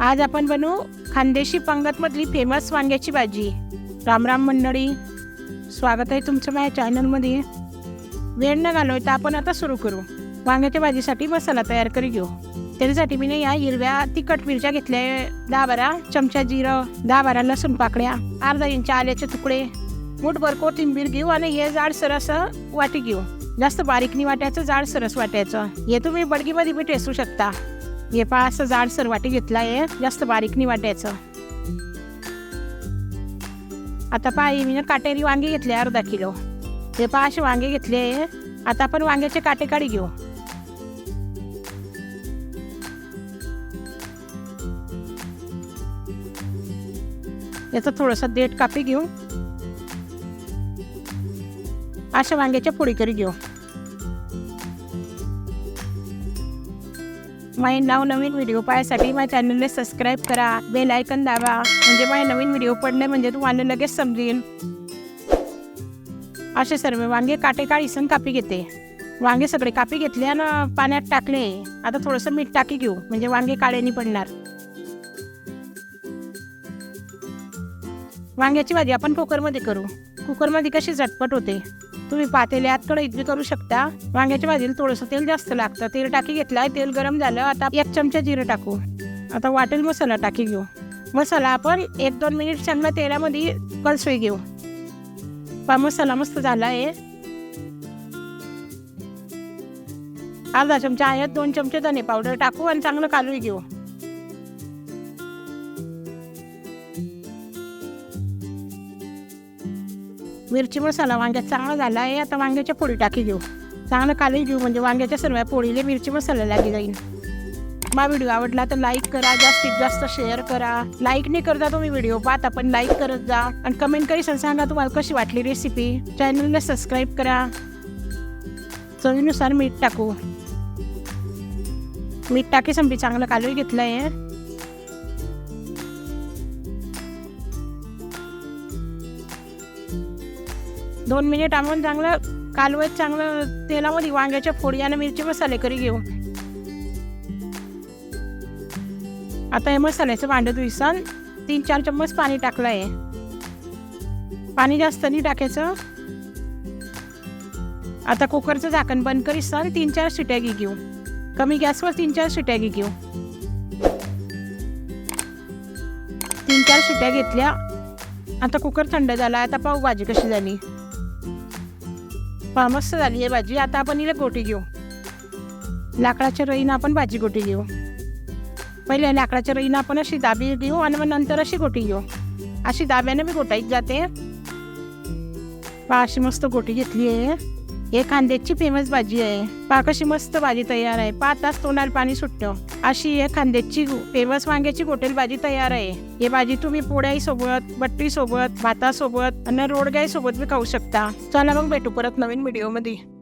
आज आपण बनवू खानदेशी पंगतमधली फेमस वांग्याची भाजी. रामराम मंडळी स्वागत आहे तुमचं माझ्या चॅनलमध्ये. वेळ न घालवता आपण आता सुरू करू. वांग्याच्या भाजीसाठी मसाला तयार करी घेऊ. त्याच्यासाठी मी या हिरव्या तिखट मिरच्या घेतल्या दहा बारा चमचा जिरं दहा बारा लसूण पाकळ्या अर्धा इंच आल्याचे तुकडे मुठभर कोथिंबीर घेऊ आणि हे जाडसर असं वाटी घेऊ. जास्त बारीकनी वाटायचं जाडसरस वाटायचं. हे तुम्ही बडगीमध्ये बी टेसू शकता. हे पहा असं जाडसर वाटी घेतला आहे जास्त बारीक नाही वाटायचं. आता पहा मी काटेरी वांगे घेतले अर्धा किलो. हे पहा असे वांगे घेतले आता आपण वांग्याचे काटे काढी घेऊ. याचा थोडासा देठ कापी घेऊ. अशा वांग्याच्या फोडी करी घेऊ. माझे नाव नवीन व्हिडिओ पाहायसाठी माझ्या चॅनलला सबस्क्राईब करा. बेल आयकन दाबा. म्हणजे माझे नवीन व्हिडिओ पडले म्हणजे तुम्हाला लगेच समजेल. असे सर्व. वांगे काटे काढीसन कापी घेते. वांगे सगळे कापी घेतले आणि पाण्यात टाकले. आता थोडंसं मीठ टाकी घेऊ. म्हणजे वांगे काळेनी पडणार. वांग्याची भाजी आपण कुकरमध्ये करू. कुकरमध्ये कशी झटपट होते? तुम्ही पातेल्यात कढईत करू शकता. वांग्याच्या भाजीला थोडंसं तेल जास्त लागतं. तेल टाकी घेतलाय तेल गरम झालं आता एक चमचा जिरं टाकू. आता वाटेल मसाला टाकी घेऊ. मसाला आपण एक दोन मिनिट चांगला तेलामध्ये कलसोई घेऊ. पा मसाला मस्त झाला आहे अर्धा चमचा आयात दोन चमचे धने पावडर टाकू आणि चांगलं कालून घेऊ. मिरची मसाला वांग्यात चांगला झाला आहे. आता वांग्याच्या पोळी टाकी घेऊ. चांगलं कालही घेऊ म्हणजे वांग्याच्या सर्व पोळीला मिरची मसाला लागली जाईल मा व्हिडिओ आवडला तर लाईक करा जास्तीत जास्त शेअर करा. लाईक नाही करता तुम्ही व्हिडिओ पाहता पण लाईक करत जा. आणि कमेंट करी सांगा तुम्हाला कशी वाटली रेसिपी चॅनलला सबस्क्राईब करा. चवीनुसार मीठ टाकू. मीठ टाकी संपी चांगलं कालही घेतलं आहे दोन मिनिट आपण चांगलं कालवत चांगलं तेलामध्ये वांग्याच्या फोडी आणि मिरची मसाले करी घेऊ. आता हे मसाल्याचं भांडं धुईसन तीन चार चम्मच पाणी टाकलं आहे. पाणी जास्त नाही टाकायचं. आता कुकरचं झाकण बंद करीसन तीन चार शिट्या घे घेऊ. कमी गॅसवर तीन चार शिट्या घे घेऊ. तीन चार शिट्या घेतल्या. आता कुकर थंड झाला आता पाव भाजी कशी झाली? पहा मस्त झाली आहे भाजी. आता आपण हिला गोटी घेऊ. लाकडाच्या रईनं आपण भाजी गोटी घेऊ. पहिले लाकडाच्या रईनं आपण अशी दाबी घेऊ आणि मग नंतर अशी गोटी घेऊ. अशी दाब्याने बी गोटाईत जाते. पहा अशी मस्त गोटी घेतली आहे. हे खांद्याची फेमस भाजी आहे. पहा कशी मस्त भाजी तयार आहे. पाच तास तोंडाला पाणी सुटतं. अशी हे खांद्याची फेमस वांग्याची गोटेल भाजी तयार आहे. हे भाजी तुम्ही पोळ्याही सोबत बट्टी सोबत भातासोबत आणि रोडगाई सोबत बी खाऊ शकता. चला मग भेटू परत नवीन व्हिडिओमध्ये